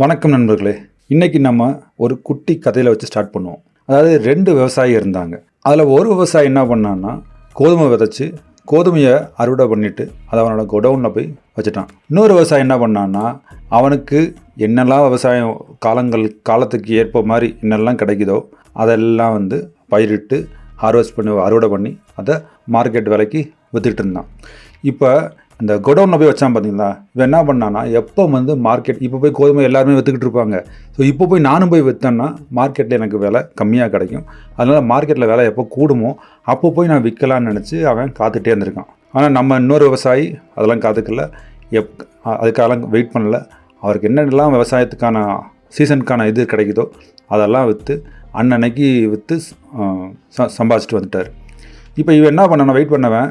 வணக்கம் நண்பர்களே. இன்னைக்கு நம்ம ஒரு குட்டி கதையில் வச்சு ஸ்டார்ட் பண்ணுவோம். அதாவது ரெண்டு விவசாயி இருந்தாங்க. அதில் ஒரு விவசாயி என்ன பண்ணான்னா கோதுமை விதைச்சி கோதுமையை அறுவடை பண்ணிட்டு அதை அவனோட குடவுனில் போய் வச்சுட்டான். இன்னொரு விவசாயி என்ன பண்ணான்னா அவனுக்கு என்னெல்லாம் விவசாயம் காலங்கள் காலத்துக்கு ஏற்ப மாதிரி என்னெல்லாம் கிடைக்குதோ அதெல்லாம் வந்து பயிரிட்டு ஹார்வெஸ்ட் பண்ணி அறுவடை பண்ணி அதை மார்க்கெட் விலைக்கு வித்துட்டு இருந்தான். இப்போ இந்த கோடவுனில் போய் வச்சான் பார்த்தீங்களா இவன் என்ன பண்ணான்னா எப்போ வந்து மார்க்கெட் இப்போ போய் கோதுமை எல்லாருமே விற்றுக்கிட்டு இருப்பாங்க. ஸோ இப்போ போய் நானும் போய் விற்றேன்னா மார்க்கெட்டில் எனக்கு விலை கம்மியாக கிடைக்கும். அதனால் மார்க்கெட்டில் விலை எப்போ கூடுமோ அப்போ போய் நான் விற்கலான்னு நினச்சி அவன் காத்துகிட்டே இருந்திருக்கான். ஆனால் நம்ம இன்னொரு விவசாயி அதெல்லாம் காத்துக்கல. எப் அதுக்காக வெயிட் பண்ணல. அவருக்கு என்னென்னலாம் விவசாயத்துக்கான சீசனுக்கான இது கிடைக்குதோ அதெல்லாம் விற்று அன்னன்னைக்கு விற்று சம்பாதிச்சிட்டு வந்துட்டார். இப்போ இவன் என்ன பண்ணான் வெயிட் பண்ணவன்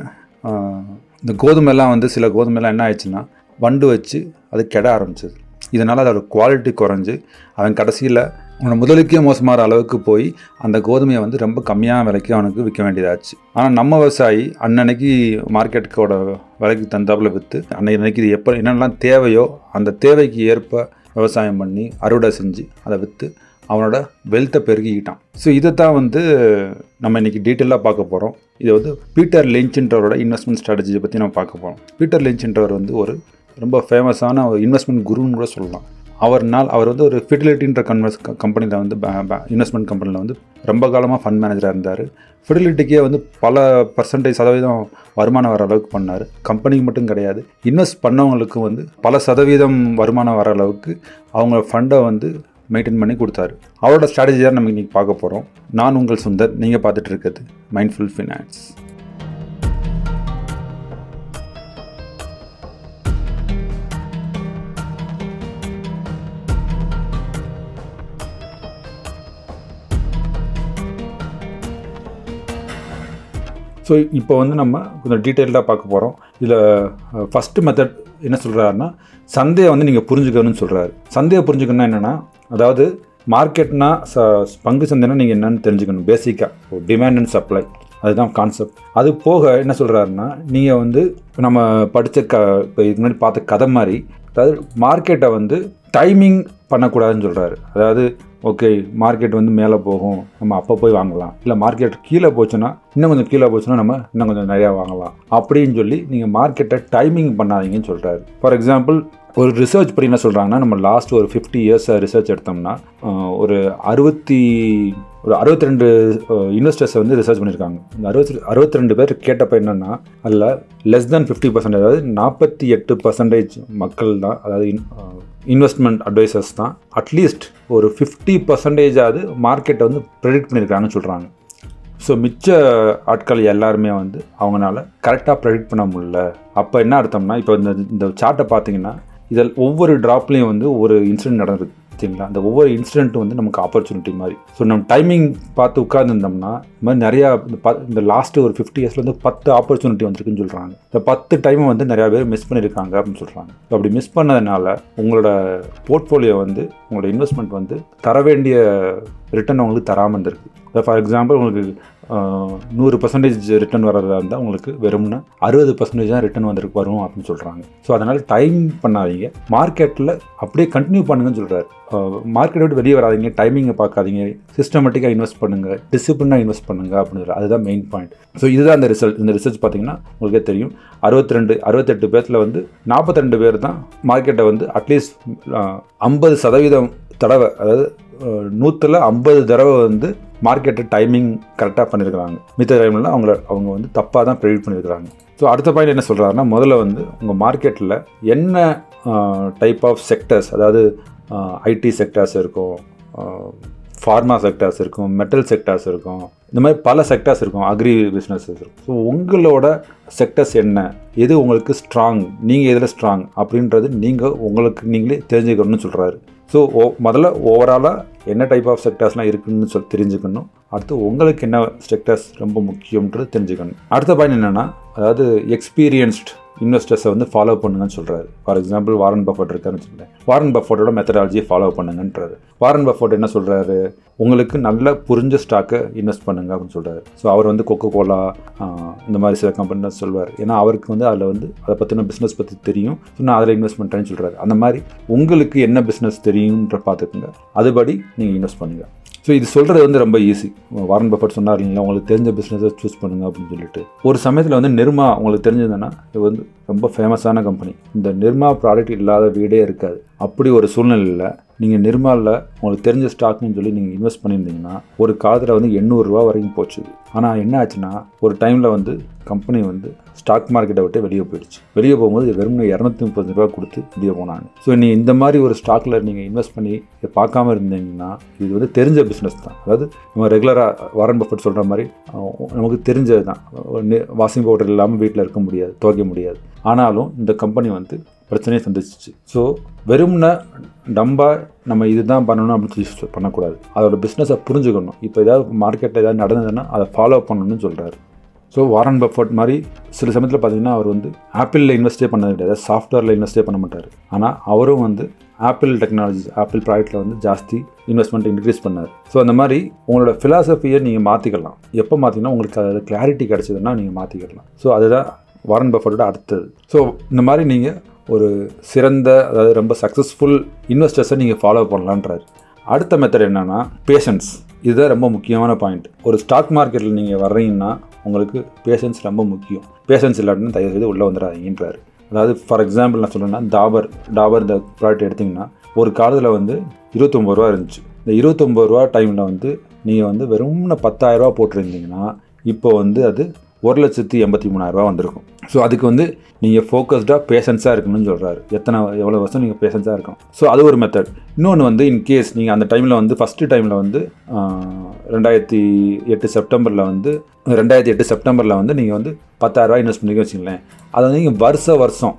இந்த கோதுமைலாம் வந்து சில கோதுமைலாம் என்ன ஆயிடுச்சுன்னா வண்டு வச்சு அது கெட ஆரம்பிச்சது. இதனால் அதோட குவாலிட்டி குறைஞ்சி அவன் கடைசியில் அவனோட முதலுக்கே மோசமாகிற அளவுக்கு போய் அந்த கோதுமையை வந்து ரொம்ப கம்மியான விலைக்கு அவனுக்கு விற்க வேண்டியதாச்சு. ஆனால் நம்ம விவசாயி அன்னன்னைக்கு மார்க்கெட்டுக்கோட விலைக்கு தந்தாப்புல விற்று அன்னைக்கு இது எப்போ என்னென்னலாம் தேவையோ அந்த தேவைக்கு ஏற்ப விவசாயம் பண்ணி அறுவடை செஞ்சு அதை விற்று அவனோட வெல்த்தை பெருகிக்கிட்டான். ஸோ இதை தான் வந்து நம்ம இன்றைக்கி டீட்டெயிலாக பார்க்க போகிறோம் இதை வந்து பீட்டர் லிஞ்சுன்றவரோட இன்வெஸ்ட்மெண்ட் ஸ்ட்ராட்டஜியை பற்றி நம்ம பார்க்க போகிறோம் பீட்டர் லிஞ்சுன்றவர் வந்து ஒரு ரொம்ப ஃபேமஸான ஒரு இன்வெஸ்ட்மெண்ட் குருன்னு கூட சொல்லலாம். அவர்னால் அவர் வந்து ஒரு ஃபிடிலிட்டின்ற கன்வெர்ஸ் கம்பெனியில் வந்து இன்வெஸ்ட்மெண்ட் கம்பெனியில் வந்து ரொம்ப காலமாக ஃபண்ட் மேனேஜராக இருந்தார். ஃபிடிலிட்டிக்கே வந்து பல பர்சன்டேஜ் சதவீதம் வருமானம் வர அளவுக்கு பண்ணார். கம்பெனிக்கு மட்டும் கிடையாது. இன்வெஸ்ட் பண்ணவங்களுக்கும் வந்து பல சதவீதம் வருமானம் வர அளவுக்கு அவங்க ஃபண்டை வந்து மெயின்டைன் பண்ணி கொடுத்தாரு. அவரோட ஸ்ட்ராட்டஜி தான் நம்ம இன்றைக்கி பார்க்க போகிறோம் நான் உங்கள் சுந்தர் நீங்கள் பார்த்துட்டு இருக்கிறது மைண்ட்ஃபுல் ஃபினான்ஸ் ஸோ இப்போ வந்து நம்ம கொஞ்சம் டீட்டெயில்டாக பார்க்க போகிறோம் இதில் ஃபஸ்ட்டு மெத்தட் என்ன சொல்கிறாருன்னா சந்தையை வந்து நீங்கள் புரிஞ்சுக்கணும்னு சொல்கிறாரு சந்தையை புரிஞ்சுக்கணும்னா என்னென்னா அதாவது மார்க்கெட்னா ச பங்கு சந்தைனா நீங்கள் என்னென்னு தெரிஞ்சுக்கணும். பேசிக்காக டிமாண்ட் அண்ட் சப்ளை அதுதான் கான்செப்ட் அது போக என்ன சொல்கிறாருன்னா நீங்கள் வந்து நம்ம படித்த க இப்போ இதுக்கு முன்னாடி பார்த்த கதை மாதிரி அதாவது மார்க்கெட்டை வந்து டைமிங் பண்ணக்கூடாதுன்னு சொல்கிறாரு அதாவது ஓகே மார்க்கெட் வந்து மேலே போகும் நம்ம அப்போ போய் வாங்கலாம். இல்லை மார்க்கெட் கீழே போச்சுன்னா இன்னும் கொஞ்சம் கீழே போச்சுன்னா நம்ம இன்னும் கொஞ்சம் நிறையா வாங்கலாம். அப்படின்னு சொல்லி நீங்கள் மார்க்கெட்டை டைமிங் பண்ணாதீங்கன்னு சொல்கிறாரு ஃபார் எக்ஸாம்பிள் ஒரு ரிசர்ச் படி என்ன சொல்கிறாங்கன்னா நம்ம லாஸ்ட் ஒரு ஃபிஃப்டி இயர்ஸ் ரிசர்ச் எடுத்தோம்னா ஒரு அறுபத்தி ஒரு அறுபத்தி ரெண்டு இன்வெஸ்டர்ஸை வந்து ரிசர்ச் பண்ணியிருக்காங்க. இந்த அறுபத்தி அறுபத்தி ரெண்டு பேர் கேட்டப்போ என்னென்னா அதில் லெஸ் தேன் ஃபிஃப்டி பர்சன்டேஜ் அதாவது நாற்பத்தி எட்டு பர்சன்டேஜ் மக்கள் தான் அதாவது இன்வெஸ்ட்மெண்ட் அட்வைசர்ஸ் தான் அட்லீஸ்ட் ஒரு ஃபிஃப்டி பர்சன்டேஜாவது மார்க்கெட்டை வந்து ப்ரெடிக்ட் பண்ணியிருக்காங்கன்னு சொல்கிறாங்க ஸோ மிச்ச ஆட்கள் எல்லாருமே வந்து அவங்களால கரெக்டாக ப்ரெடிக்ட் பண்ண முடியல. அப்போ என்ன அர்த்தம்னா இப்போ இந்த இந்த சார்ட்டை பார்த்தீங்கன்னா இதில் ஒவ்வொரு ட்ராப்லேயும் வந்து ஒரு இன்சிடென்ட் நடந்திருக்கு. சரிங்களா அந்த ஒவ்வொரு இன்சிடென்ட்டும் வந்து நமக்கு ஆப்பர்ச்சுனிட்டி மாதிரி. ஸோ நம்ம டைமிங் பார்த்து உட்கார்ந்துருந்தோம்னா இந்த மாதிரி நிறையா இந்த இந்த லாஸ்ட்டு ஒரு ஃபிஃப்டி இயர்ஸில் வந்து பத்து ஆப்பர்ச்சுனிட்டி வந்திருக்குன்னு சொல்கிறாங்க இந்த பத்து டைமை வந்து நிறையா பேர் மிஸ் பண்ணியிருக்காங்க அப்படின்னு சொல்கிறாங்க அப்படி மிஸ் பண்ணதுனால உங்களோட போர்ட்ஃபோலியோ வந்து உங்களோட இன்வெஸ்ட்மெண்ட் வந்து தர வேண்டிய ரிட்டர்ன் உங்களுக்கு தராமல் இருந்திருக்கு. ஃபார் எக்ஸாம்பிள் உங்களுக்கு நூறு பர்சன்டேஜ் ரிட்டர்ன் வர்றதா இருந்தால் உங்களுக்கு வெறும்னா அறுபது பர்சன்டேஜ் தான் ரிட்டர்ன் வந்திருக்கு வரும் அப்படின்னு சொல்கிறாங்க ஸோ அதனால் டைம் பண்ணாதீங்க. மார்க்கெட்டில் அப்படியே கண்டினியூ பண்ணுங்கன்னு சொல்கிறாரு மார்க்கெட் விட்டு வெளியே வராதிங்க டைமிங்கை பார்க்காதீங்க. சிஸ்டமேட்டிக்காக இன்வெஸ்ட் பண்ணுங்கள் டிசிப்ளினாக இன்வெஸ்ட் பண்ணுங்க அப்படின்னு அதுதான் மெயின் பாயிண்ட் ஸோ இதுதான் இந்த ரிசல்ட் இந்த ரிசர்ச் பார்த்தீங்கன்னா உங்களுக்கே தெரியும். அறுபத்தி ரெண்டு அறுபத்தெட்டு பேர்த்தில் வந்து நாற்பத்தி ரெண்டு பேர் தான் மார்க்கெட்டை வந்து அட்லீஸ்ட் ஐம்பது சதவீதம் தடவை அதாவது நூற்றில் ஐம்பது தடவை வந்து மார்க்கெட்டு டைமிங் கரெக்டாக பண்ணியிருக்கிறாங்க மித்த டைம்லாம் அவங்கள அவங்க வந்து தப்பாக தான் ப்ரெடிக்ட் பண்ணியிருக்கிறாங்க ஸோ அடுத்த பாயிண்ட் என்ன சொல்கிறாருன்னா முதல்ல வந்து உங்கள் மார்க்கெட்டில் என்ன டைப் ஆஃப் செக்டர்ஸ் அதாவது ஐடி செக்டர்ஸ் இருக்கும் ஃபார்மா செக்டர்ஸ் இருக்கும் மெட்டல் செக்டர்ஸ் இருக்கும் இந்த மாதிரி பல செக்டர்ஸ் இருக்கும் அக்ரி பிஸ்னஸஸ் இருக்கும். ஸோ உங்களோட செக்டர்ஸ் என்ன? எது உங்களுக்கு ஸ்ட்ராங் நீங்கள் எதில் ஸ்ட்ராங் அப்படின்றது நீங்கள் உங்களுக்கு நீங்களே தெரிஞ்சுக்கணும்னு சொல்கிறாரு ஸோ ஓ முதல்ல ஓவராலாக என்ன டைப் ஆஃப் செக்டர்ஸ்லாம் இருக்குதுன்னு சொல்லி தெரிஞ்சுக்கணும். அடுத்து உங்களுக்கு என்ன செக்டர்ஸ் ரொம்ப முக்கியன்றது தெரிஞ்சுக்கணும். அடுத்த பாயிண்ட் என்னென்னா அதாவது எக்ஸ்பீரியன்ஸ்ட் இன்வெஸ்டர்ஸை வந்து ஃபாலோ பண்ணுங்கன்னு சொல்கிறாரு ஃபார் எக்ஸாம்பிள் வாரன் பஃபட் இருக்காருன்னு சொல்கிறேன் வாரன் பஃபோட்டோட மெத்தடாலஜியை ஃபாலோ பண்ணுங்கன்றாரு. வாரன் பஃபோட் என்ன சொல்கிறாரு உங்களுக்கு நல்ல புரிஞ்ச ஸ்டாக்கை இன்வெஸ்ட் பண்ணுங்க அப்படின்னு சொல்கிறாரு ஸோ அவர் வந்து கொக்கோ கோலா இந்த மாதிரி சில கம்பெனி சொல்வார். ஏன்னா அவருக்கு வந்து அதில் வந்து அதை பற்றின பிஸ்னஸ் பற்றி தெரியும். ஸோ நான் அதில் இன்வெஸ்ட் பண்ணுறேன்னு சொல்கிறாரு அந்த மாதிரி உங்களுக்கு என்ன பிஸ்னஸ் தெரியுன்ற பார்த்துக்குங்க. அதுபடி நீங்கள் இன்வெஸ்ட் பண்ணுங்கள் ஸோ இது சொல்கிறது வந்து ரொம்ப ஈஸி வாரன் பஃபட் சொன்னார் இல்லைங்களா உங்களுக்கு தெரிஞ்ச பிஸ்னஸை சூஸ் பண்ணுங்க அப்படின்னு சொல்லிட்டு. ஒரு சமயத்தில் வந்து நிர்மா உங்களுக்கு தெரிஞ்சதுன்னா இது வந்து ரொம்ப ஃபேமஸான கம்பெனி இந்த நிர்மா ப்ராடக்ட் இல்லாத வீடே இருக்காது. அப்படி ஒரு சூழ்நிலையில் நீங்கள் நிர்மாவில் உங்களுக்கு தெரிஞ்ச ஸ்டாக்னு சொல்லி நீங்கள் இன்வெஸ்ட் பண்ணியிருந்தீங்கன்னா ஒரு காலத்தில் வந்து எண்ணூறுரூவா வரைக்கும் போச்சு. ஆனால் என்ன ஆச்சுன்னா ஒரு டைமில் வந்து கம்பெனி வந்து ஸ்டாக் மார்க்கெட்டை விட்டு வெளியே போயிடுச்சு. வெளியே போகும்போது வெறும் இரநூத்தி முப்பது ரூபா கொடுத்து வெளியே போனாங்க. ஸோ நீ இந்த மாதிரி ஒரு ஸ்டாக்கில் நீங்கள் இன்வெஸ்ட் பண்ணி இதை பார்க்காம இருந்தீங்கன்னா இது வந்து தெரிஞ்ச பிஸ்னஸ் தான். அதாவது நம்ம ரெகுலராக வாரன் பஃபட் சொல்கிற மாதிரி நமக்கு தெரிஞ்சது தான் வாஷிங் பவுடர் இல்லாமல் வீட்டில் இருக்க முடியாது துவைக்க முடியாது. ஆனாலும் இந்த கம்பெனி வந்து பிரச்சனையை சந்திச்சிச்சு. ஸோ வெறும்ன டம்பா நம்ம இதுதான் பண்ணணும் அப்படின்னு சொல்லி பண்ணக்கூடாது. அதோட பிஸ்னஸை புரிஞ்சுக்கணும். இப்போ ஏதாவது மார்க்கெட்டில் ஏதாவது நடந்ததுன்னா அதை ஃபாலோ பண்ணணும்னு சொல்கிறாரு ஸோ வாரன் பஃபர்ட் மாதிரி சில சமயத்தில் பார்த்தீங்கன்னா அவர் வந்து ஆப்பிளில் இன்வெஸ்டே பண்ணது கிடையாது சாஃப்ட்வேரில் இன்வெஸ்டே பண்ண மாட்டார். ஆனால் அவரும் வந்து ஆப்பிள் டெக்னாலஜிஸ் ஆப்பிள் ப்ராடக்ட்டில் வந்து ஜாஸ்தி இன்வெஸ்ட்மெண்ட் இன்க்ரீஸ் பண்ணார். ஸோ அந்த மாதிரி உங்களோட ஃபிலாசபியை நீங்கள் மாற்றிக்கலாம் எப்போ மாற்றிங்கன்னா உங்களுக்கு அதில் கிளாரிட்டி கிடச்சதுன்னா நீங்கள் மாற்றிக்கலாம் ஸோ அதுதான் வாரன் பஃபட்டோட அடுத்தது. ஸோ இந்த மாதிரி நீங்கள் ஒரு சிறந்த அதாவது ரொம்ப சக்ஸஸ்ஃபுல் இன்வெஸ்டர்ஸை நீங்கள் ஃபாலோ பண்ணலான்றாரு. அடுத்த மெத்தட் என்னென்னா பேஷன்ஸ் இதுதான் ரொம்ப முக்கியமான பாயிண்ட் ஒரு ஸ்டாக் மார்க்கெட்டில் நீங்கள் வர்றீங்கன்னா உங்களுக்கு பேஷன்ஸ் ரொம்ப முக்கியம். பேஷன்ஸ் இல்லாட்டின்னு தயவு செய்து உள்ளே வந்துடாதீங்கன்றாரு. அதாவது ஃபார் எக்ஸாம்பிள் நான் சொல்கிறேன்னா டாபர் டாபர் இந்த ப்ராடக்ட் எடுத்திங்கன்னா ஒரு காலத்தில் வந்து இருபத்தொம்பது ரூபா இருந்துச்சு. இந்த இருபத்தொம்பது ரூபா டைமில் வந்து நீங்கள் வந்து வெறும் பத்தாயிரரூபா போட்டிருந்தீங்கன்னா இப்போ வந்து அது ஒரு லட்சத்தி எண்பத்தி மூணாயிரரூபா வந்திருக்கும். ஸோ அதுக்கு வந்து நீங்கள் ஃபோக்கஸ்டாக பேஷன்ஸாக இருக்கணும்னு சொல்கிறாரு எத்தனை எவ்வளோ வருஷம் நீங்கள் பேஷன்ஸாக இருக்கணும்? ஸோ அது ஒரு மெத்தட் இன்னொன்று வந்து இன்கேஸ் நீங்கள் அந்த டைமில் வந்து ஃபஸ்ட்டு டைமில் வந்து ரெண்டாயிரத்தி எட்டு செப்டம்பரில் வந்து ரெண்டாயிரத்தி எட்டு செப்டம்பரில் வந்து நீங்கள் வந்து பத்தாயிரரூபா இன்வெஸ்ட் பண்ணி வச்சுங்களேன் அதை வந்து நீங்கள் வருஷ வருஷம்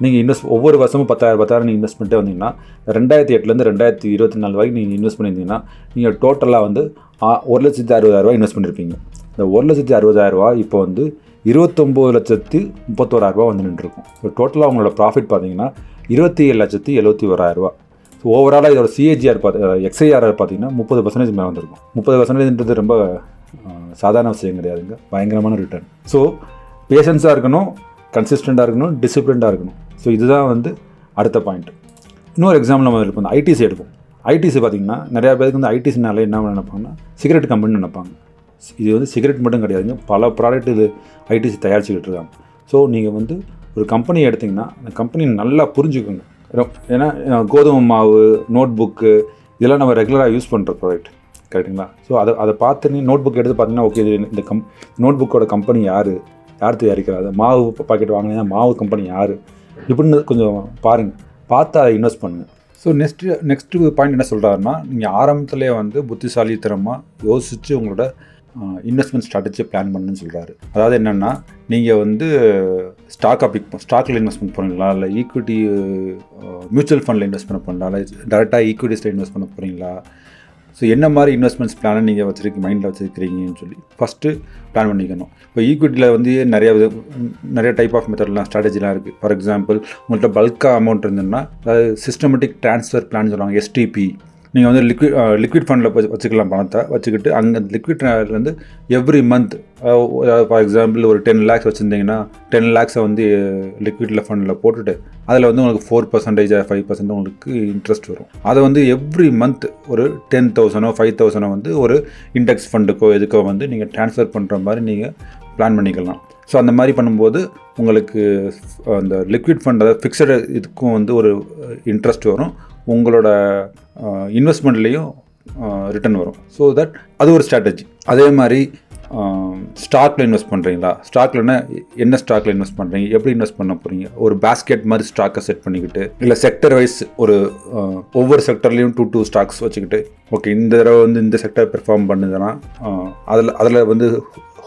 நீங்கள் இன்வெஸ்ட் ஒவ்வொரு வருஷமும் பத்தாயிரம் பத்தாயிரம் நீங்கள் இன்வெஸ்ட் பண்ணிட்டே வந்தீங்கன்னா ரெண்டாயிரத்தி எட்டுலேருந்து ரெண்டாயிரத்தி இருபத்தி நாலு வரைக்கும் நீங்கள் இன்வெஸ்ட் பண்ணியிருந்தீங்கன்னா நீங்கள் டோட்டலாக வந்து ஆ, ஒரு லட்சத்தி அறுபதாயிரரூபா இன்வெஸ்ட் பண்ணியிருப்பீங்க இந்த ஒரு லட்சத்தி அறுபதாயிரரூவா இப்போ வந்து இருபத்தொம்போது லட்சத்தி முப்பத்தோராயிரரூபா வந்து நின்றுருக்கும். ஸோ டோட்டலாக அவங்களோட ப்ராஃபிட் பார்த்தீங்கன்னா இருபத்தி ஏழு லட்சத்தி எழுபத்தி ஓராயிரரூபா ஸோ ஓவராலாக இதோட சிஏஜிஆர் பார்த்து எக்ஸ்ஐஆர் பார்த்தீங்கன்னா முப்பது பர்சன்டேஜ் மேலே வந்திருக்கும். முப்பது பர்சன்டேஜ்ன்றது ரொம்ப சாதாரண விஷயம் கிடையாதுங்க. பயங்கரமான ரிட்டர்ன் ஸோ பேஷன்ஸாக இருக்கணும் கன்சிஸ்டண்ட்டாக இருக்கணும் டிசிப்ளின்டாக இருக்கணும். ஸோ இதுதான் வந்து அடுத்த பாயிண்ட் இன்னொரு எக்ஸாம்பிள் நம்ம எடுப்போம். ஐடிசி எடுப்போம் ஐடிசி பார்த்தீங்கன்னா நிறையா பேருக்கு வந்து ஐடிசினால என்ன நினைப்பாங்கன்னா சிகரெட் கம்பெனி நினைப்பாங்க. இது வந்து சிகரெட் மட்டும் கிடையாதுங்க. பல ப்ராடக்ட் இது ஐடிசி தயாரிச்சுக்கிட்டு இருக்காங்க. ஸோ நீங்கள் வந்து ஒரு கம்பெனி எடுத்திங்கன்னா அந்த கம்பெனி நல்லா புரிஞ்சுக்கோங்க. ஏன்னா கோதுமை மாவு நோட் புக்கு இதெல்லாம் நம்ம ரெகுலராக யூஸ் பண்ணுற ப்ராடக்ட் கரெக்டுங்களா ஸோ அதை அதை பார்த்து நீ நோட் புக் எடுத்து பார்த்தீங்கன்னா ஓகே இது இந்த கம் நோட் புக்கோட கம்பெனி யார் யார் தயாரிக்கிறாரு மாவு பாக்கெட் வாங்கினீங்கன்னா மாவு கம்பெனி யார்? இப்படின்னு கொஞ்சம் பாருங்கள் பார்த்து அதை இன்வெஸ்ட் பண்ணுங்கள் ஸோ நெக்ஸ்ட்டு நெக்ஸ்ட்டு பாயிண்ட் என்ன சொல்கிறாருன்னா நீங்கள் ஆரம்பத்துலேயே வந்து புத்திசாலித்தனமாக யோசித்து உங்களோட இன்வெஸ்ட்மெண்ட் ஸ்ட்ராட்டஜி பிளான் பண்ணுன்னு சொல்கிறாரு அதாவது என்னென்னா நீங்கள் வந்து ஸ்டாக்காக பிக் ஸ்டாக்கில் இன்வெஸ்ட்மெண்ட் பண்ணலாம் இல்லை ஈக்விட்டி மியூச்சுவல் ஃபண்டில் இன்வெஸ்ட்மெண்ட் பண்ணலாம் இல்லை டேரெக்டாக ஈக்விட்டிஸில் இன்வெஸ்ட் பண்ண போகிறீங்களா ஸோ என்ன மாதிரி இன்வெஸ்ட்மெண்ட்ஸ் பிளானை நீங்கள் வச்சுருக்கு மைண்டில் வச்சுருக்கிறீங்கன்னு சொல்லி ஃபஸ்ட்டு பிளான் பண்ணிக்கணும். இப்போ ஈக்விட்டியில் வந்து நிறைய வித நிறைய டைப் ஆஃப் மெத்தட்லாம் ஸ்ட்ராட்டஜிலாம் இருக்குது ஃபார் எக்ஸாம்பிள் உங்கள்கிட்ட பல்காக அமௌண்ட் இருந்ததுன்னா அதாவது சிஸ்டமேட்டிக் ட்ரான்ஸ்ஃபர் பிளான் சொல்லுவாங்க எஸ்டிபி நீங்கள் வந்து லிக்விட் லிக்விட் ஃபண்டில் வச்சுக்கலாம் பணத்தை. வச்சுக்கிட்டு அங்கே லிக்விட் வந்து எவ்ரி மந்த் ஃபார் எக்ஸாம்பிள் ஒரு டென் லேக்ஸ் வச்சுருந்தீங்கன்னா டென் லேக்ஸை வந்து லிக்விடில் ஃபண்டில் போட்டுட்டு அதில் வந்து உங்களுக்கு ஃபோர் பர்சன்டேஜ் ஃபைவ் பர்சன்ட் உங்களுக்கு இன்ட்ரெஸ்ட் வரும். அதை வந்து எவ்ரி மந்த் ஒரு டென் தௌசண்டோ ஃபைவ் தௌசண்டோ வந்து ஒரு இண்டெக்ஸ் ஃபண்டுக்கோ எதுக்கோ வந்து நீங்கள் ட்ரான்ஸ்ஃபர் பண்ணுற மாதிரி நீங்கள் பிளான் பண்ணிக்கலாம். ஸோ அந்த மாதிரி பண்ணும்போது உங்களுக்கு அந்த லிக்விட் ஃபண்ட் அதாவது ஃபிக்ஸடு இதுக்கும் வந்து ஒரு இன்ட்ரெஸ்ட் வரும். உங்களோட இன்வெஸ்ட்மெண்ட்லேயும் ரிட்டர்ன் வரும். ஸோ தட் அது ஒரு ஸ்ட்ராட்டஜி அதே மாதிரி ஸ்டாக்கில் இன்வெஸ்ட் பண்ணுறீங்களா ஸ்டாக்லன்னா என்ன ஸ்டாக்கில் இன்வெஸ்ட் பண்ணுறீங்க எப்படி இன்வெஸ்ட் பண்ண போகிறீங்க ஒரு பேஸ்கெட் மாதிரி ஸ்டாக்கை செட் பண்ணிக்கிட்டு இல்லை செக்டர் வைஸ் ஒரு ஒவ்வொரு செக்டர்லேயும் டூ டூ ஸ்டாக்ஸ் வச்சுக்கிட்டு ஓகே இந்த தடவை வந்து இந்த செக்டர் பெர்ஃபார்ம் பண்ணுதுன்னா அதில் அதில் வந்து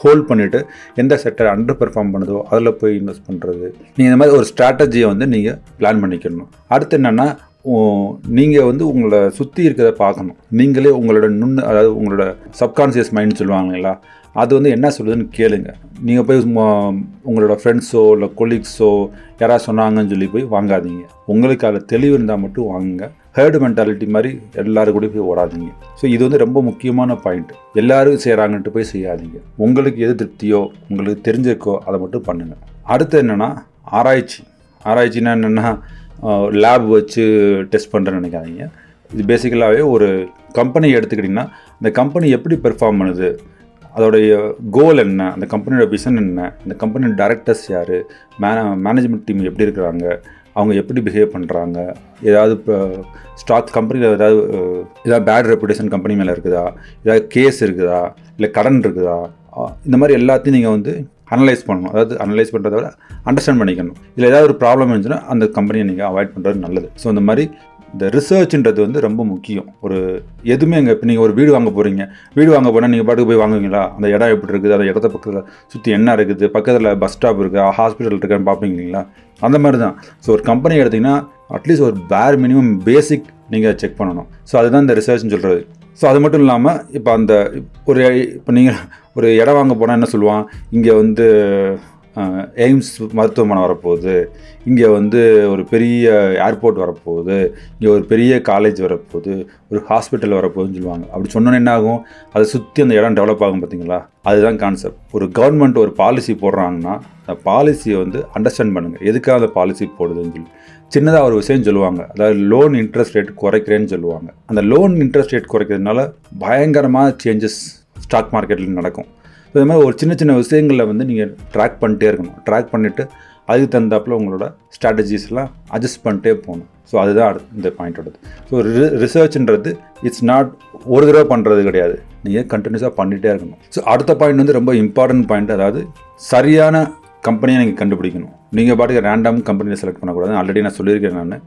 ஹோல்ட் பண்ணிவிட்டு எந்த செக்டர் அண்டர் பெர்ஃபார்ம் பண்ணுதோ அதில் போய் இன்வெஸ்ட் பண்ணுறது நீங்கள் இந்த மாதிரி ஒரு ஸ்ட்ராட்டஜியை வந்து நீங்கள் பிளான் பண்ணிக்கணும். அடுத்து என்னென்னா நீங்கள் வந்து உங்களை சுற்றி இருக்கிறத பார்க்கணும். நீங்களே உங்களோட நுண்ணு அதாவது உங்களோட சப்கான்சியஸ் மைண்ட் சொல்லுவாங்க இல்லைங்களா? அது வந்து என்ன சொல்லுதுன்னு கேளுங்க. நீங்கள் போய் உங்களோட ஃப்ரெண்ட்ஸோ இல்லை கொலீக்ஸோ யாராவது சொன்னாங்கன்னு சொல்லி போய் வாங்காதீங்க. உங்களுக்கு அதில் தெளிவு இருந்தால் மட்டும் வாங்குங்க. ஹேர்டு மென்டாலிட்டி மாதிரி எல்லாரும் கூட போய் ஓடாதீங்க. ஸோ இது வந்து ரொம்ப முக்கியமான பாயிண்ட் எல்லாரும் செய்கிறாங்கன்ட்டு போய் செய்யாதீங்க. உங்களுக்கு எது திருப்தியோ உங்களுக்கு தெரிஞ்சிருக்கோ அதை மட்டும் பண்ணுங்கள் அடுத்து என்னென்னா ஆராய்ச்சி. ஆராய்ச்சினா என்னென்னா லேப் வச்சு டெஸ்ட் பண்ணுறேன்னு நினைக்காதீங்க. இது பேசிக்கலாகவே ஒரு கம்பெனி எடுத்துக்கிட்டிங்கன்னா அந்த கம்பெனி எப்படி பெர்ஃபார்ம் பண்ணுது? அதோடைய கோல் என்ன? அந்த கம்பெனியோட விஷன் என்ன? அந்த கம்பெனியோட டைரக்டர்ஸ் யார்? மேன மேனேஜ்மெண்ட் டீம் எப்படி இருக்கிறாங்க? அவங்க எப்படி பிஹேவ் பண்ணுறாங்க ஏதாவது இப்போ ஸ்டாக் கம்பெனியில் ஏதாவது ஏதாவது பேட் ரெப்புடேஷன் கம்பெனி மேலே இருக்குதா? ஏதாவது கேஸ் இருக்குதா? இல்லை கடன் இருக்குதா? இந்த மாதிரி எல்லாத்தையும் நீங்கள் வந்து அனலைஸ் பண்ணணும். அதாவது அனலைஸ் பண்ணுறத விட அண்டர்ஸ்டாண்ட் பண்ணிக்கணும். இல்லை ஏதாவது ஒரு ப்ராப்ளம் இருந்துச்சுன்னா அந்த கம்பெனியை நீங்கள் அவாய்ட் பண்ணுறது நல்லது. ஸோ இந்த மாதிரி இந்த ரிசர்ச்ன்றது வந்து ரொம்ப முக்கியம். ஒரு எதுவுமே அங்கே இப்போ நீங்கள் ஒரு வீடு வாங்க போகிறீங்க வீடு வாங்க போனால் நீங்கள் பாட்டுக்கு போய் வாங்குவீங்களா? அந்த இடம் எப்படி இருக்குது? அந்த இடத்த பக்கத்தில் சுற்றி என்ன இருக்குது? பக்கத்தில் பஸ் ஸ்டாப் இருக்கா? ஹாஸ்பிட்டல் இருக்கான்னு பார்ப்பீங்க அந்த மாதிரி தான். ஸோ ஒரு கம்பெனி எடுத்திங்கன்னா அட்லீஸ்ட் ஒரு பேர் மினிமம் பேசிக் நீங்கள் செக் பண்ணணும். ஸோ அதுதான் இந்த ரிசர்ச்னு சொல்கிறது ஸோ அது மட்டும் இல்லாமல் இப்போ அந்த ஒரு இப்போ நீங்கள் ஒரு இடம் வாங்க போனால் என்ன சொல்லுவான்? இங்கே வந்து எய்ம்ஸ் மருத்துவமனை வரப்போகுது. இங்கே வந்து ஒரு பெரிய ஏர்போர்ட் வரப்போகுது. இங்கே ஒரு பெரிய காலேஜ் வரப்போகுது. ஒரு ஹாஸ்பிட்டல் வரப்போகுதுன்னு சொல்லுவாங்க. அப்படி சொன்னோன்னே என்ன ஆகும்? அதை சுற்றி அந்த இடம் டெவலப் ஆகும் பார்த்தீங்களா? அதுதான் கான்செப்ட் ஒரு கவர்மெண்ட் ஒரு பாலிசி போடுறாங்கன்னா அந்த பாலிசியை வந்து அண்டர்ஸ்டாண்ட் பண்ணுங்கள் எதுக்காக அந்த பாலிசி போடுதுன்னு சொல்லி. சின்னதாக ஒரு விஷயம் சொல்லுவாங்க. அதாவது லோன் இன்ட்ரெஸ்ட் ரேட் குறைக்கிறேன்னு சொல்லுவாங்க. அந்த லோன் இன்ட்ரெஸ்ட் ரேட் குறைக்கிறதுனால பயங்கரமாக சேஞ்சஸ் ஸ்டாக் மார்க்கெட்டில் நடக்கும். ஸோ இது மாதிரி ஒரு சின்ன சின்ன விஷயங்களில் வந்து நீங்கள் ட்ராக் பண்ணிட்டே இருக்கணும். ட்ராக் பண்ணிவிட்டு அதுக்கு தகுந்தாப்புல உங்களோட ஸ்ட்ராட்டஜிஸ்லாம் அட்ஜஸ்ட் பண்ணிட்டே போகணும். ஸோ அதுதான் அடுத்த- இந்த பாயிண்டோடது ஸோ ரி ரிசர்ச்ன்றது இட்ஸ் நாட் ஒரு தடவை பண்ணுறது கிடையாது. நீங்கள் கண்டினியூஸாக பண்ணிகிட்டே இருக்கணும். ஸோ அடுத்த பாயிண்ட் வந்து ரொம்ப இம்பார்ட்டன்ட் பாயிண்ட் அதாவது சரியான கம்பெனியை நீங்கள் கண்டுபிடிக்கணும். நீங்கள் பாட்டுக்கு ரேண்டம் கம்பெனியை செலக்ட் பண்ணக்கூடாது ஆல்ரெடி நான் சொல்லியிருக்கேன் நான்.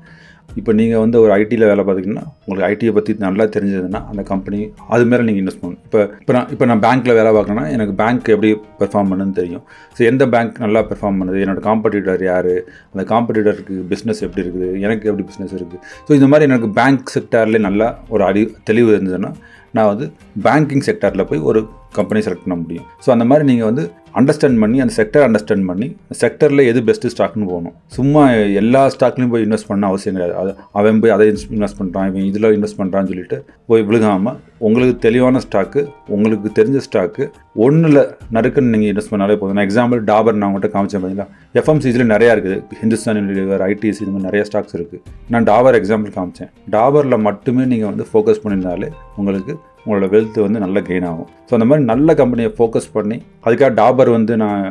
இப்போ நீங்கள் வந்து ஒரு ஐடியில் வேலை பார்த்தீங்கன்னா உங்களுக்கு ஐடியை பற்றி நல்லா தெரிஞ்சதுன்னா அந்த கம்பெனி அது மேலே நீங்கள் இன்வெஸ்ட் பண்ணணும். இப்போ இப்போ நான் இப்போ நான் பேங்க்கில் வேலை பார்க்கணுன்னா எனக்கு பேங்க் எப்படி பெர்ஃபார்ம் பண்ணுன்னு தெரியும். ஸோ எந்த பேங்க் நல்லா பெர்ஃபார்ம் பண்ணுது? என்னோடய காம்படிட்டர் யார்? அந்த காம்படிட்டருக்கு பிஸ்னஸ் எப்படி இருக்குது? எனக்கு எப்படி பிஸ்னஸ் இருக்குது ஸோ இந்த மாதிரி எனக்கு பேங்க் செக்டார்லேயே நல்லா ஒரு அறி தெளிவு இருந்ததுன்னா நான் வந்து பேங்கிங் செக்டாரில் போய் ஒரு கம்பெனி செலக்ட் பண்ண முடியும். ஸோ அந்த மாதிரி நீங்கள் வந்து அண்டர்ஸ்டாண்ட் பண்ணி அந்த செக்டர் அண்டர்ஸ்டாண்ட் பண்ணி செக்டரில் எது பெஸ்ட்டு ஸ்டாக்னு போகணும். சும்மா எல்லா ஸ்டாக்லையும் போய் இன்வெஸ்ட் பண்ண அவசியம் கிடையாது. அது அவன் போய் அதை இன்வெஸ்ட் பண்ணுறான் இவன் இதில் இன்வெஸ்ட் பண்ணுறான்னு சொல்லிட்டு போய் விழுகாமல் உங்களுக்கு தெளிவான ஸ்டாக்கு உங்களுக்கு தெரிஞ்ச ஸ்டாக்கு ஒன்றில் நறுக்குன்னு நீங்கள் இன்வெஸ்ட் பண்ணாலே போதும். நான் எக்ஸாம்பிள் டாபர் நான் உங்கள்கிட்ட காமிச்சேன் பார்த்தீங்களா எஃப்எம்சிஸில் நிறையா இருக்குது. ஹிந்துஸ்தான் யூனிலிவர் ஐடிசி இது மாதிரி நிறைய ஸ்டாக்ஸ் இருக்குது நான் டாபர் எக்ஸாம்பிள் காமிச்சேன். டாபரில் மட்டுமே நீங்கள் வந்து ஃபோக்கஸ் பண்ணியிருந்தாலே உங்களுக்கு உங்களோட வெல்த் வந்து நல்ல கெயின் ஆகும். ஸோ அந்த மாதிரி நல்ல கம்பெனியை ஃபோக்கஸ் பண்ணி அதுக்காக டாபர் வந்து நான்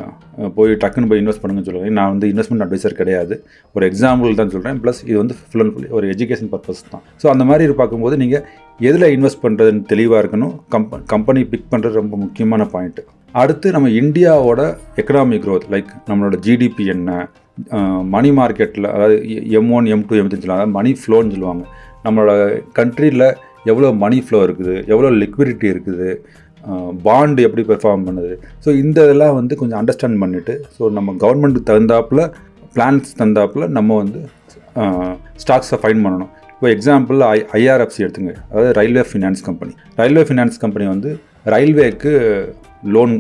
போய் டக்குன்னு போய் இன்வெஸ்ட் பண்ணுங்கன்னு சொல்லுவேன் நான் வந்து இன்வெஸ்ட்மெண்ட் அட்வைசர் கிடையாது. ஒரு எக்ஸாம்பிள் தான் சொல்கிறேன் ப்ளஸ் இது வந்து ஃபுல் அண்ட் ஃபுல் ஒரு எஜுகேஷன் பர்பஸ் தான். ஸோ அந்த மாதிரி பார்க்கும்போது நீங்கள் எதில் இன்வெஸ்ட் பண்ணுறதுன்னு தெளிவாக இருக்கணும். கம்ப கம்பெனி பிக் பண்ணுறது ரொம்ப முக்கியமான பாயிண்ட்டு அடுத்து நம்ம இந்தியாவோட எக்கனாமிக் க்ரோத் லைக் நம்மளோட ஜிடிபி என்ன மணி மார்க்கெட்டில் அதாவது M one M two M three அதாவது மணி ஃப்ளோன்னு சொல்லுவாங்க. நம்மளோட கண்ட்ரியில் எவ்வளோ மணி ஃப்ளோ இருக்குது எவ்வளோ லிக்விடிட்டி இருக்குது பாண்டு எப்படி பெர்ஃபார்ம் பண்ணுது. ஸோ இந்த இதெல்லாம் வந்து கொஞ்சம் அண்டர்ஸ்டாண்ட் பண்ணிவிட்டு ஸோ நம்ம கவர்மெண்ட்டுக்கு தகுந்தாப்புல பிளான்ஸ் தகுந்தாப்பில் நம்ம வந்து ஸ்டாக்ஸை ஃபைன் பண்ணணும். இப்போ எக்ஸாம்பிள் ஐ ஐஆர்எஃப்சி எடுத்துங்க. அதாவது railway finance company railway finance company வந்து ரயில்வேக்கு லோன்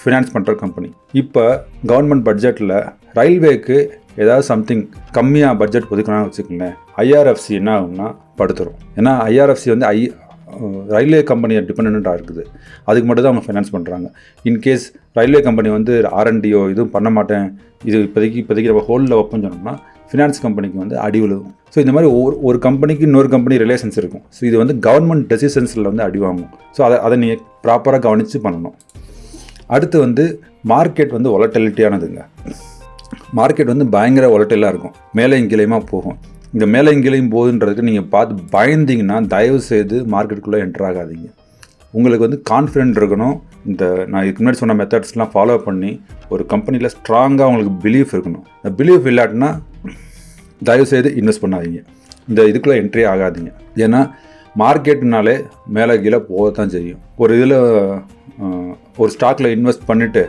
ஃபினான்ஸ் பண்ணுற கம்பெனி இப்போ கவர்மெண்ட் பட்ஜெட்டில் ரயில்வேக்கு ஏதாவது சம்திங் கம்மியாக பட்ஜெட் ஒதுக்கினா வச்சுக்கோங்களேன் ஐஆர்எஃப்சி என்ன ஆகும்னா படுத்துரும். ஏன்னா ஐஆர்எஃப்சி வந்து ஐ ரயில்வே கம்பெனியை டிபெண்ட்டாக இருக்குது. அதுக்கு மட்டும் தான் அவங்க ஃபைனான்ஸ் பண்ணுறாங்க இன்கேஸ் ரயில்வே கம்பெனி வந்து ஆர்என்டிஓ இதுவும் பண்ண மாட்டேன் இது இப்போதைக்கு இப்போதைக்கு நம்ம ஹோலில் வைப்போம்னு சொன்னோம்னா ஃபினான்ஸ் கம்பெனிக்கு வந்து அடி விழுகும். ஸோ இந்த மாதிரி ஒரு ஒரு கம்பெனிக்கு இன்னொரு கம்பெனி ரிலேஷன்ஸ் இருக்கும். ஸோ இது வந்து கவர்மெண்ட் டெசிஷன்ஸில் வந்து அடி வாங்கும். ஸோ அதை அதை நீங்கள் ப்ராப்பராக கவனித்து பண்ணணும். அடுத்து வந்து மார்க்கெட் வந்து ஒலட்டிலிட்டியானதுங்க மார்க்கெட் வந்து பயங்கர ஒலட்டிலாக இருக்கும். மேலே கீழையுமா போகும். இந்த மேலே கீழையும் போகுதுன்றதுக்கு நீங்கள் பார்த்து பயந்தீங்கன்னா தயவு செய்து மார்க்கெட்டுக்குள்ளே என்டர் ஆகாதீங்க. உங்களுக்கு வந்து கான்ஃபிடென்ட் இருக்கணும். இந்த நான் இதுக்கு முன்னாடி சொன்ன மெத்தட்ஸ்லாம் ஃபாலோ பண்ணி ஒரு கம்பெனியில் ஸ்ட்ராங்காக உங்களுக்கு பிலீஃப் இருக்கணும். இந்த பிலீஃப் இல்லாட்டினா தயவு செய்து இன்வெஸ்ட் பண்ணாதீங்க. இந்த இதுக்குள்ளே என்ட்ரி ஆகாதீங்க. ஏன்னா மார்க்கெட்னாலே மேலே கீழே போக தான் செய்யும். ஒரு இதில் ஒரு ஸ்டாக்கில் இன்வெஸ்ட் பண்ணிவிட்டு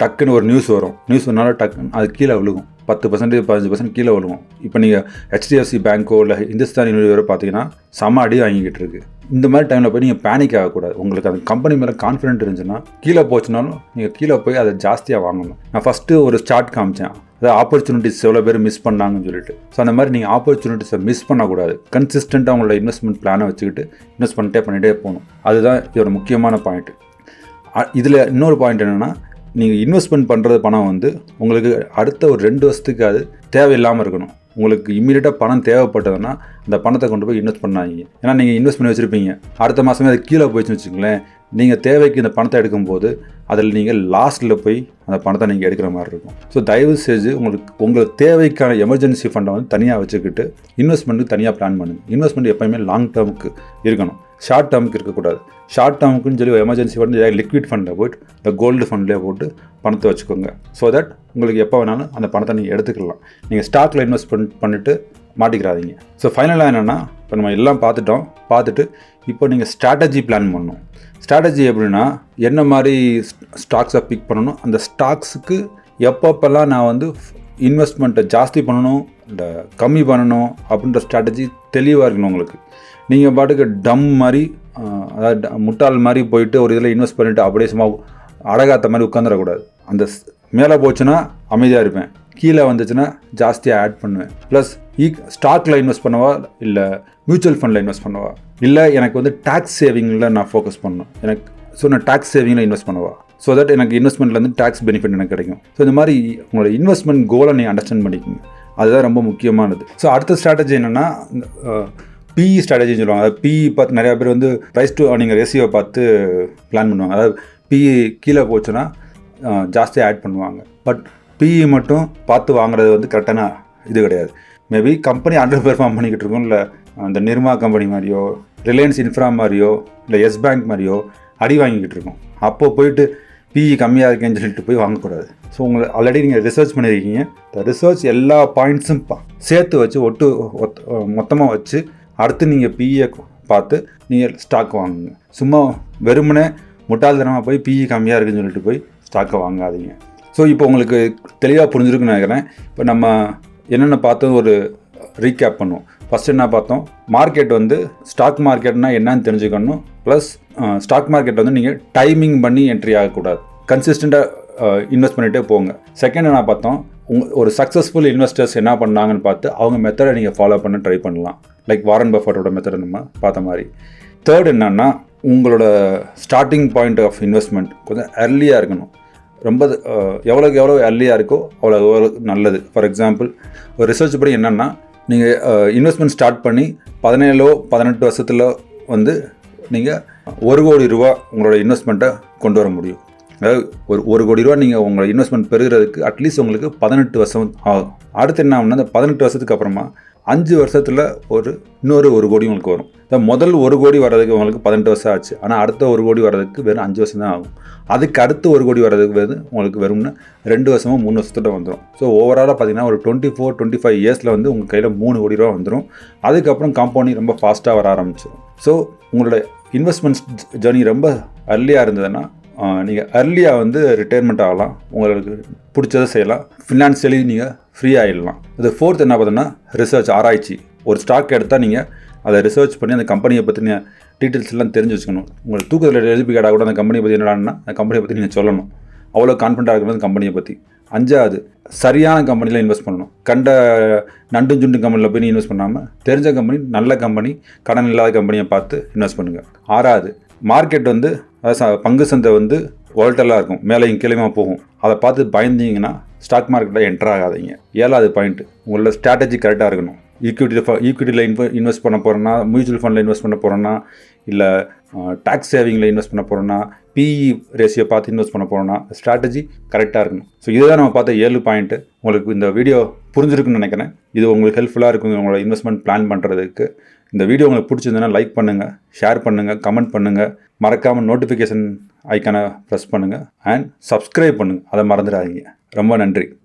டக்குன்னு ஒரு நியூஸ் வரும். நியூஸ் வந்தாலும் டக்குன்னு அது கீழே விழுகும். பத்து பர்சன்டேஜ் பதினஞ்சு பர்சன்ட் கீழே விழுகும். இப்போ நீங்கள் ஹெச்டிஎஃப்சி பேங்க்கோ இல்லை இந்துஸ்தான் யூனிவர்ஸோ பார்த்தீங்கன்னா சம அடி வாங்கிக்கிட்டு இருக்கு. இந்த மாதிரி டைமில் போய் நீங்கள் பேனிக் ஆகக்கூடாது. உங்களுக்கு அந்த கம்பெனி மேலே கான்ஃபிடென்ட் இருந்துச்சுன்னா கீழே போச்சுனாலும் நீங்கள் கீழே போய் அதை ஜாஸ்தியாக வாங்கணும். நான் ஃபஸ்ட்டு ஒரு ஸ்டார்ட் காமிச்சேன். அதாவது ஆப்பர்ச்சுனிட்டிஸ் எவ்வளோ பேர் மிஸ் பண்ணாங்கன்னு சொல்லிட்டு. ஸோ அந்த மாதிரி நீங்கள் ஆப்பர்ச்சுனிட்டிஸை மிஸ் பண்ணக்கூடாது. கன்சிஸ்டண்ட்டாக உங்களோட இன்வெஸ்ட்மெண்ட் பிளானை வச்சுக்கிட்டு இன்வெஸ்ட் பண்ணிட்டே பண்ணிகிட்டே போகணும். அதுதான் இதோட முக்கியமான பாயிண்ட்டு இதில் இன்னொரு பாயிண்ட் என்னென்னா நீங்கள் இன்வெஸ்ட்மெண்ட் பண்ணுறது பணம் வந்து உங்களுக்கு அடுத்த ஒரு ரெண்டு வருஷத்துக்கு அது தேவையில்லாமல் இருக்கணும். உங்களுக்கு இம்மீடியட்டாக பணம் தேவைப்பட்டதுன்னா அந்த பணத்தை கொண்டு போய் இன்வெஸ்ட் பண்ணாங்க ஏன்னா நீங்கள் இன்வெஸ்ட் பண்ணி வச்சுருப்பீங்க. அடுத்த மாதமே அது கீழே போயிடுச்சுன்னு வச்சுங்களேன் நீங்கள் தேவைக்கு இந்த பணத்தை எடுக்கும்போது அதில் நீங்கள் லாஸ்ட்டில் போய் அந்த பணத்தை நீங்கள் எடுக்கிற மாதிரி இருக்கும். ஸோ தயவு செஞ்சு உங்களுக்கு உங்கள் தேவைக்கான எமர்ஜென்சி ஃபண்டை வந்து தனியாக வச்சுக்கிட்டு இன்வெஸ்ட்மெண்ட்டுக்கு தனியாக பிளான் பண்ணுங்கள் இன்வெஸ்ட்மெண்ட் எப்போயுமே லாங் டேர்முக்கு இருக்கணும். ஷார்ட் டேர்முக்கு இருக்கக்கூடாது. ஷார்ட் டேர்முக்குன்னு சொல்லி எமர்ஜென்சி ஃபண்ட் ஏதாவது லிக்விட் ஃபண்டில் போய்ட்டு இந்த கோல்டு ஃபண்ட்லேயே போட்டு பணத்தை வச்சுக்கோங்க. ஸோ தட் உங்களுக்கு எப்போ வேணாலும் அந்த பணத்தை நீங்கள் எடுத்துக்கலாம். நீங்கள் ஸ்டாக்கில் இன்வெஸ்ட் பண் பண்ணிட்டு மாட்டிக்கிறாதீங்க. ஸோ ஃபைனலாக என்னென்னா இப்போ நம்ம எல்லாம் பார்த்துட்டோம். பார்த்துட்டு இப்போ நீங்கள் ஸ்ட்ராட்டஜி பிளான் பண்ணணும். ஸ்ட்ராட்டஜி எப்படின்னா என்ன மாதிரி ஸ்டாக்ஸை பிக் பண்ணணும்? அந்த ஸ்டாக்ஸுக்கு எப்பப்பெல்லாம் நான் வந்து இன்வெஸ்ட்மெண்ட்டை ஜாஸ்தி பண்ணணும் இந்த கம்மி பண்ணணும் அப்படின்ற ஸ்ட்ராட்டஜி தெளிவாக இருக்கணும் உங்களுக்கு. நீங்கள் பாட்டுக்கு டம் மாதிரி அதாவது முட்டாள் மாதிரி போயிட்டு ஒரு இதில் இன்வெஸ்ட் பண்ணிவிட்டு அப்படியே சும்மா அடகாத்த மாதிரி உட்காந்துடக்கூடாது அந்த மேலே போச்சுன்னா அமைதியாக இருப்பேன். கீழே வந்துச்சுன்னா ஜாஸ்தியாக ஆட் பண்ணுவேன். ப்ளஸ் ஈ ஸ்டாக்கில் இன்வெஸ்ட் பண்ணவா இல்லை மியூச்சுவல் ஃபண்டில் இன்வெஸ்ட் பண்ணவா? இல்லை எனக்கு வந்து டேக்ஸ் சேவிங்கில் நான் ஃபோக்கஸ் பண்ணணும். எனக்கு ஸோ நான் டேக்ஸ் சேவிங்கில் இன்வெஸ்ட் பண்ணவா? ஸோ தட் எனக்கு இன்வெஸ்ட்மெண்ட்லேருந்து டேக்ஸ் பெனிஃபிட் எனக்கு கிடைக்கும். ஸோ இந்த மாதிரி உங்களோட இன்வெஸ்ட்மெண்ட் கோலை நீங்கள் அண்டர்ஸ்டாண்ட் பண்ணிக்கோங்க. அதுதான் ரொம்ப முக்கியமானது. ஸோ அடுத்த ஸ்ட்ராட்டஜி என்னென்னா பிஇ ஸ்ட்ராட்டஜின்னு சொல்லுவாங்க. அதாவது பிஇ பார்த்து நிறையா பேர் வந்து ப்ரைஸ் டு நீங்கள் ரேசியோவை பார்த்து பிளான் பண்ணுவாங்க. அதாவது பிஇ கீழே போச்சுன்னா ஜாஸ்தியாக ஆட் பண்ணுவாங்க. பட் பிஇ மட்டும் பார்த்து வாங்குறது வந்து கரெக்டான இது கிடையாது. மேபி கம்பெனி அண்டர் பெர்ஃபார்ம் பண்ணிக்கிட்டு இருக்கும். இல்லை அந்த நிர்மா கம்பெனி மாதிரியோ ரிலையன்ஸ் இன்ஃப்ரா மாதிரியோ இல்லை எஸ் பேங்க் மாதிரியோ அடி வாங்கிக்கிட்டு இருக்கும். அப்போது போயிட்டு பிஇ கம்மியாக இருக்கேன்னு சொல்லிட்டு போய் வாங்கக்கூடாது. ஸோ உங்களை ஆல்ரெடி நீங்கள் ரிசர்ச் பண்ணியிருக்கீங்க இந்த ரிசர்ச் எல்லா பாயிண்ட்ஸும் பா சேர்த்து வச்சு ஒட்டு மொத்தமாக வச்சு அடுத்து நீங்கள் பிஇயை பார்த்து நீங்கள் ஸ்டாக் வாங்குங்க. சும்மா வெறுமனே முட்டாள்தனமாக போய் பிஇ கம்மியாக இருக்குன்னு சொல்லிட்டு போய் ஸ்டாக்கை வாங்காதீங்க. ஸோ இப்போ உங்களுக்கு தெளிவாக புரிஞ்சிருக்குன்னு நினைக்கிறேன். இப்போ நம்ம என்னென்ன பார்த்தோம்? ஒரு ரீகேப் பண்ணுவோம். ஃபஸ்ட் என்ன பார்த்தோம்? மார்க்கெட் வந்து ஸ்டாக் மார்க்கெட்னா என்னன்னு தெரிஞ்சுக்கணும். ப்ளஸ் ஸ்டாக் மார்க்கெட் வந்து நீங்கள் டைமிங் பண்ணி என்ட்ரி ஆகக்கூடாது. கன்சிஸ்டண்ட்டாக இன்வெஸ்ட் பண்ணிகிட்டே போங்க. செகண்ட் என்ன பார்த்தோம்? ஒரு சக்ஸஸ்ஃபுல் இன்வெஸ்டர்ஸ் என்ன பண்ணாங்கன்னு பார்த்து அவங்க மெத்தடை நீங்கள் ஃபாலோ பண்ண ட்ரை பண்ணலாம். லைக் வாரன் பஃபட்டோட மெத்தடை நம்ம பார்த்த மாதிரி. தேர்ட் என்னன்னா உங்களோட ஸ்டார்டிங் பாயிண்ட் ஆஃப் இன்வெஸ்ட்மெண்ட் கொஞ்சம் ஏர்லியாக இருக்கணும். ரொம்ப எவ்வளோக்கு எவ்வளோ ஏர்லியாக இருக்கோ அவ்வளோ எவ்வளோ நல்லது. ஃபார் எக்ஸாம்பிள் ஒரு ரிசர்ச் படி என்னென்னா நீங்கள் இன்வெஸ்ட்மெண்ட் ஸ்டார்ட் பண்ணி பதினேழோ பதினெட்டு வருஷத்தில் வந்து நீங்கள் ஒரு கோடி ரூபா உங்களோட இன்வெஸ்ட்மெண்ட்டை கொண்டு வர முடியும். அதாவது ஒரு ஒரு கோடி ரூபா நீங்கள் உங்களை இன்வெஸ்ட்மெண்ட் பெறுகிறதுக்கு அட்லீஸ்ட் உங்களுக்கு பதினெட்டு வருஷம் ஆகும் அடுத்து என்ன ஆகும்னா அந்த பதினெட்டு வருஷத்துக்கு அப்புறமா அஞ்சு வருஷத்தில் ஒரு இன்னொரு ஒரு கோடி உங்களுக்கு வரும். இந்த முதல் ஒரு கோடி வர்றதுக்கு உங்களுக்கு பதினெட்டு வருஷம் ஆச்சு. ஆனால் அடுத்த ஒரு கோடி வர்றதுக்கு வெறும் அஞ்சு வருஷம் தான் ஆகும். அதுக்கு அடுத்த ஒரு கோடி வர்றதுக்கு வந்து உங்களுக்கு வெறும்னு ரெண்டு வருஷமோ மூணு வருஷத்துல வந்துடும் ஸோ ஓவராலாக பார்த்தீங்கன்னா ஒரு டுவெண்ட்டி ஃபோர் டுவெண்ட்டி ஃபைவ் இயர்ஸில் வந்து உங்கள் கையில் மூணு கோடி ரூபா வந்துடும் அதுக்கப்புறம் காம்பவுண்டிங் ரொம்ப ஃபாஸ்ட்டாக வர ஆரம்பிச்சிடும் ஸோ உங்களோட இன்வெஸ்ட்மெண்ட்ஸ் ஜர்னி ரொம்ப அர்லியாக இருந்ததுன்னா நீங்கள் அர்லியாக வந்து ரிட்டையர்மெண்ட் ஆகலாம். உங்களுக்கு பிடிச்சதை செய்யலாம். ஃபினான்ஷியலி நீங்கள் ஃப்ரீ ஆகிடலாம் இது ஃபோர்த் என்ன பார்த்தோன்னா ரிசர்ச் ஆராய்ச்சி. ஒரு ஸ்டாக் எடுத்தால் நீங்கள் அதை ரிசர்ச் பண்ணி அந்த கம்பெனியை பற்றின டீட்டெயில்ஸ் எல்லாம் தெரிஞ்சு வச்சுக்கணும். உங்களுக்கு தூக்கத்தில் எழுப்பி கேட்டால் கூட அந்த கம்பெனியை பற்றி என்னடான்னா அந்த கம்பெனியை பற்றி நீங்கள் சொல்லணும். அவ்வளோ கான்ஃபிடண்ட்டாக இருக்கணும் அந்த கம்பெனியை பற்றி அஞ்சாவது சரியான கம்பெனியில் இன்வெஸ்ட் பண்ணணும். கண்ட நண்டு சுண்டு கம்பெனியில் போய் இன்வெஸ்ட் பண்ணாமல் தெரிஞ்ச கம்பெனி நல்ல கம்பெனி கடன் இல்லாத கம்பெனியை பார்த்து இன்வெஸ்ட் பண்ணுங்கள் ஆறாவது மார்க்கெட் வந்து பங்கு சந்தை வந்து volatile-ஆ இருக்கும். மேலேயும் கீழேயுமா போகும். அதை பார்த்து பயந்தீங்கன்னா ஸ்டாக் மார்க்கெட்டில் என்டர் ஆகாதீங்க. ஏழாவது பாயிண்ட் உங்களோட ஸ்ட்ராட்டஜி கரெக்டாக இருக்கணும். ஈக்விட்டி ஈக்விட்டியில் இன்வெ இன்வெஸ்ட் பண்ண போகிறோன்னா மியூச்சுவல் ஃபண்டில் இன்வெஸ்ட் பண்ண போகிறோன்னா இல்லை டேக்ஸ் சேவிங்கில் இன்வெஸ்ட் பண்ண போகிறோன்னா பிஇ ரேஷியோ பார்த்து இன்வெஸ்ட் பண்ண போகிறோன்னா ஸ்ட்ராட்டஜி கரெக்டாக இருக்கணும். ஸோ இதுதான் நம்ம பார்த்த ஏழு பாயிண்ட்டு உங்களுக்கு இந்த வீடியோ புரிஞ்சிருக்குன்னு நினைக்கிறேன். இது உங்களுக்கு ஹெல்ப்ஃபுல்லாக இருக்கும் உங்களோட இன்வெஸ்ட்மெண்ட் பிளான் பண்ணுறதுக்கு இந்த வீடியோ உங்களுக்கு பிடிச்சிருந்ததுன்னா லைக் பண்ணுங்கள் ஷேர் பண்ணுங்கள் கமெண்ட் பண்ணுங்கள் மறக்காமல் நோட்டிஃபிகேஷன் ஐக்கானை ப்ரெஸ் பண்ணுங்கள் அண்ட் சப்ஸ்கிரைப் பண்ணுங்கள் அதை மறந்துடாதீங்க. ரொம்ப நன்றி.